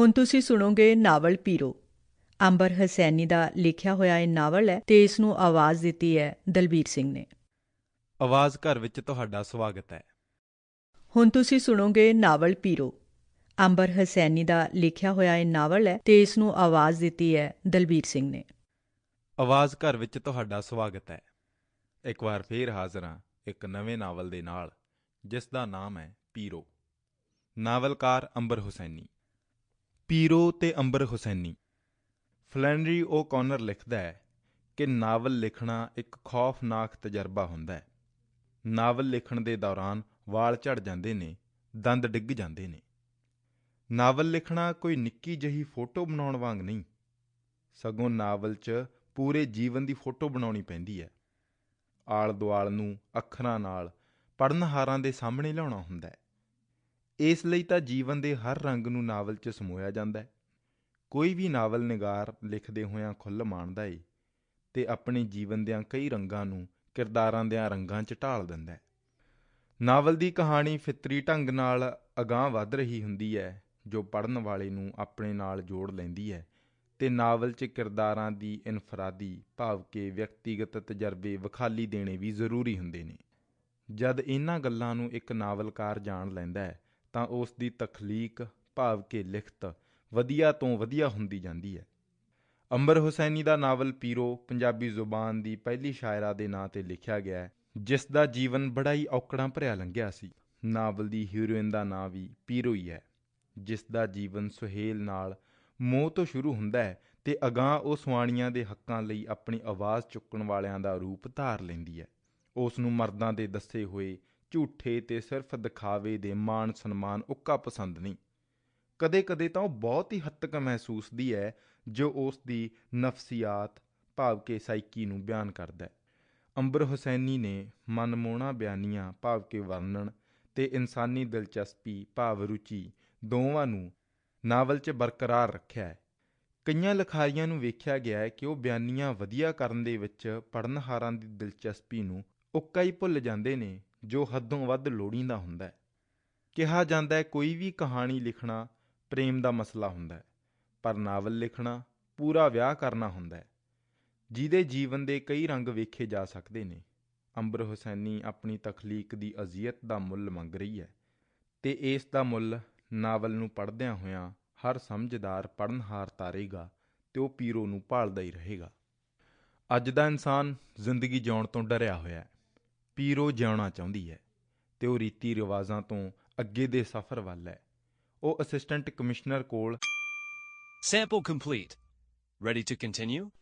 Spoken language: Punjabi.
ਹੁਣ ਤੁਸੀਂ ਸੁਣੋਗੇ ਨਾਵਲ ਪੀਰੋ। ਅੰਬਰ ਹਸੈਨੀ ਦਾ ਲਿਖਿਆ ਹੋਇਆ ਇਹ ਨਾਵਲ ਹੈ ਤੇ ਇਸ ਨੂੰ ਆਵਾਜ਼ ਦਿੱਤੀ ਹੈ ਦਲਬੀਰ ਸਿੰਘ ਨੇ। ਆਵਾਜ਼ ਘਰ ਵਿੱਚ ਤੁਹਾਡਾ ਸਵਾਗਤ ਹੈ। ਹੁਣ ਤੁਸੀਂ ਸੁਣੋਗੇ ਨਾਵਲ ਪੀਰੋ। ਅੰਬਰ ਹਸੈਨੀ ਦਾ ਲਿਖਿਆ ਹੋਇਆ ਇਹ ਨਾਵਲ ਹੈ ਤੇ ਇਸ ਨੂੰ ਆਵਾਜ਼ ਦਿੱਤੀ ਹੈ ਦਲਬੀਰ ਸਿੰਘ ਨੇ। ਆਵਾਜ਼ ਘਰ ਵਿੱਚ ਤੁਹਾਡਾ ਸਵਾਗਤ ਹੈ। ਇੱਕ ਵਾਰ ਫੇਰ ਹਾਜ਼ਰ ਹਾਂ ਇੱਕ ਨਵੇਂ ਨਾਵਲ ਦੇ ਨਾਲ ਜਿਸ ਦਾ ਨਾਮ ਹੈ ਪੀਰੋ। ਨਾਵਲਕਾਰ ਅੰਬਰ ਹੁਸੈਨੀ। ਪੀਰੋ ਤੇ ਅੰਬਰ ਹੁਸੈਨੀ। ਫਲੈਨਰੀ ਓ ਕੌਨਰ ਲਿਖਦਾ ਹੈ ਕਿ ਨਾਵਲ ਲਿਖਣਾ ਇੱਕ ਖੌਫਨਾਕ ਤਜਰਬਾ ਹੁੰਦਾ ਹੈ। ਨਾਵਲ ਲਿਖਣ ਦੇ ਦੌਰਾਨ ਵਾਲ ਝੜ ਜਾਂਦੇ ਨੇ, ਦੰਦ ਡਿੱਗ ਜਾਂਦੇ ਨੇ। ਨਾਵਲ ਲਿਖਣਾ ਕੋਈ ਨਿੱਕੀ ਜਹੀ ਫੋਟੋ ਬਣਾਉਣ ਵਾਂਗ ਨਹੀਂ। ਸਗੋਂ ਨਾਵਲ 'ਚ ਪੂਰੇ ਜੀਵਨ ਦੀ ਫੋਟੋ ਬਣਾਉਣੀ ਪੈਂਦੀ ਹੈ। ਆਲ ਦੁਆਲ ਨੂੰ ਅੱਖਰਾਂ ਨਾਲ ਪੜਨਹਾਰਾਂ ਦੇ ਸਾਹਮਣੇ ਲਿਆਉਣਾ ਹੁੰਦਾ ਹੈ। ਇਸ ਲਈ ਤਾਂ ਜੀਵਨ ਦੇ ਹਰ ਰੰਗ ਨੂੰ ਨਾਵਲ 'ਚ ਸਮੋਇਆ ਜਾਂਦਾ ਹੈ। ਕੋਈ ਵੀ ਨਾਵਲ ਨਿਗਾਰ ਲਿਖਦੇ ਹੋਇਆਂ ਖੁੱਲ੍ਹ ਮਾਣਦਾ ਏ ਤੇ ਆਪਣੇ ਜੀਵਨ ਦਿਆਂ ਕਈ ਰੰਗਾਂ ਨੂੰ ਕਿਰਦਾਰਾਂ ਦਿਆਂ ਰੰਗਾਂ 'ਚ ਢਾਲ ਦਿੰਦਾ ਹੈ। ਨਾਵਲ ਦੀ ਕਹਾਣੀ ਫਿਤਰੀ ਢੰਗ ਨਾਲ ਅਗਾਂਹ ਵੱਧ ਰਹੀ ਹੁੰਦੀ ਹੈ, ਜੋ ਪੜਨ ਵਾਲੇ ਨੂੰ ਆਪਣੇ ਨਾਲ ਜੋੜ ਲੈਂਦੀ ਹੈ ਤੇ ਨਾਵਲ 'ਚ ਕਿਰਦਾਰਾਂ ਦੀ ਇਨਫਰਾਦੀ ਭਾਵ ਕਿ ਵਿਅਕਤੀਗਤ ਤਜਰਬੇ ਵਿਖਾਲੀ ਦੇਣੇ ਵੀ ਜ਼ਰੂਰੀ ਹੁੰਦੇ ਨੇ। ਜਦ ਇਹਨਾਂ ਗੱਲਾਂ ਨੂੰ ਇੱਕ ਨਾਵਲਕਾਰ ਜਾਣ ਲੈਂਦਾ ਹੈ ਤਾਂ ਉਸ ਦੀ ਤਖਲੀਕ ਭਾਵ ਕਿ ਲਿਖਤ ਵਧੀਆ ਤੋਂ ਵਧੀਆ ਹੁੰਦੀ ਜਾਂਦੀ ਹੈ। ਅੰਬਰ ਹੁਸੈਨੀ ਦਾ ਨਾਵਲ ਪੀਰੋ ਪੰਜਾਬੀ ਜ਼ੁਬਾਨ ਦੀ ਪਹਿਲੀ ਸ਼ਾਇਰਾ ਦੇ ਨਾਂ ਤੇ ਲਿਖਿਆ ਗਿਆ ਹੈ, ਜਿਸ ਦਾ ਜੀਵਨ ਬੜਾ ਹੀ ਔਕੜਾਂ ਭਰਿਆ ਲੰਘਿਆ ਸੀ। ਨਾਵਲ ਦੀ ਹੀਰੋਇਨ ਦਾ ਨਾਂ ਵੀ ਪੀਰੋ ਹੀ ਹੈ, ਜਿਸ ਦਾ ਜੀਵਨ ਸੁਹੇਲ ਨਾਲ ਮੋਹ ਤੋਂ ਸ਼ੁਰੂ ਹੁੰਦਾ ਹੈ ਤੇ ਅਗਾਂਹ ਉਹ ਸੁਆਣੀਆਂ ਦੇ ਹੱਕਾਂ ਲਈ ਆਪਣੀ ਆਵਾਜ਼ ਚੁੱਕਣ ਵਾਲਿਆਂ ਦਾ ਰੂਪ ਧਾਰ ਲੈਂਦੀ ਹੈ। ਉਸ ਨੂੰ ਮਰਦਾਂ ਦੇ ਦੱਸੇ ਹੋਏ ਝੂਠੇ ਤੇ ਸਿਰਫ ਦਿਖਾਵੇ ਦੇ ਮਾਣ ਸਨਮਾਨ ਉੱਕਾ ਪਸੰਦ ਨਹੀਂ। ਕਦੇ-ਕਦੇ ਤਾਂ ਉਹ ਬਹੁਤ ਹੀ ਹੱਦ ਤੱਕ ਮਹਿਸੂਸਦੀ ਹੈ, ਜੋ ਉਸ ਦੀ ਨਫਸੀਆਤ ਭਾਵ ਕਿ ਸਾਈਕੀ ਨੂੰ ਬਿਆਨ ਕਰਦਾ ਹੈ। ਅੰਬਰ ਹੁਸੈਨੀ ਨੇ ਮਨਮੋਹਣਾ ਬਿਆਨੀਆਂ, ਭਾਵ ਕਿ ਵਰਣਨ ਤੇ ਇਨਸਾਨੀ ਦਿਲਚਸਪੀ, ਭਾਵ ਰੁਚੀ ਦੋਵਾਂ ਨੂੰ ਨਾਵਲ 'ਚ ਬਰਕਰਾਰ ਰੱਖਿਆ ਹੈ। ਕਈਆਂ ਲਿਖਾਰੀਆਂ ਨੂੰ ਵੇਖਿਆ ਗਿਆ ਹੈ ਕਿ ਉਹ ਬਿਆਨੀਆਂ ਵਧੀਆ ਕਰਨ ਦੇ ਵਿੱਚ ਪੜਨਹਾਰਾਂ ਦੀ ਦਿਲਚਸਪੀ ਨੂੰ ਉੱਕਾ ਹੀ ਭੁੱਲ ਜਾਂਦੇ ਨੇ। ਜੋ ਹੱਦੋਂ ਵੱਧ ਲੋੜੀਂਦਾ ਹੁੰਦਾ ਹੈ। ਕਿਹਾ ਜਾਂਦਾ ਹੈ, ਕੋਈ ਵੀ ਕਹਾਣੀ ਲਿਖਣਾ ਪ੍ਰੇਮ ਦਾ ਮਸਲਾ ਹੁੰਦਾ ਹੈ, ਪਰ ਨਾਵਲ ਲਿਖਣਾ ਪੂਰਾ ਵਿਆਹ ਕਰਨਾ ਹੁੰਦਾ ਹੈ, ਜਿਹਦੇ ਜੀਵਨ ਦੇ ਕਈ ਰੰਗ ਵੇਖੇ ਜਾ ਸਕਦੇ ਨੇ। ਅੰਬਰ ਹੁਸੈਨੀ ਆਪਣੀ ਤਖਲੀਕ ਦੀ ਅਜ਼ੀਅਤ ਦਾ ਮੁੱਲ ਮੰਗ ਰਹੀ ਹੈ ਤੇ ਇਸ ਦਾ ਮੁੱਲ ਨਾਵਲ ਨੂੰ ਪੜ੍ਹਦਿਆਂ ਹੋਇਆਂ ਹਰ ਸਮਝਦਾਰ ਪੜਨਹਾਰ ਤਾਰੇਗਾ ਤੇ ਉਹ ਪੀਰੋ ਨੂੰ ਭਾਲਦਾ ਹੀ ਰਹੇਗਾ। ਅੱਜ ਦਾ ਇਨਸਾਨ ਜ਼ਿੰਦਗੀ ਜਿਉਣ ਤੋਂ ਡਰਿਆ ਹੋਇਆ ਹੈ। ਪੀਰੋ ਜਿਉਣਾ ਚਾਹੁੰਦੀ ਹੈ ਤੇ ਉਹ ਰੀਤੀ ਰਿਵਾਜ਼ਾਂ ਤੋਂ ਅੱਗੇ ਦੇ ਸਫ਼ਰ ਵੱਲ ਹੈ ਉਹ ਅਸਿਸਟੈਂਟ ਕਮਿਸ਼ਨਰ ਕੋਲ Sample complete. Ready to continue?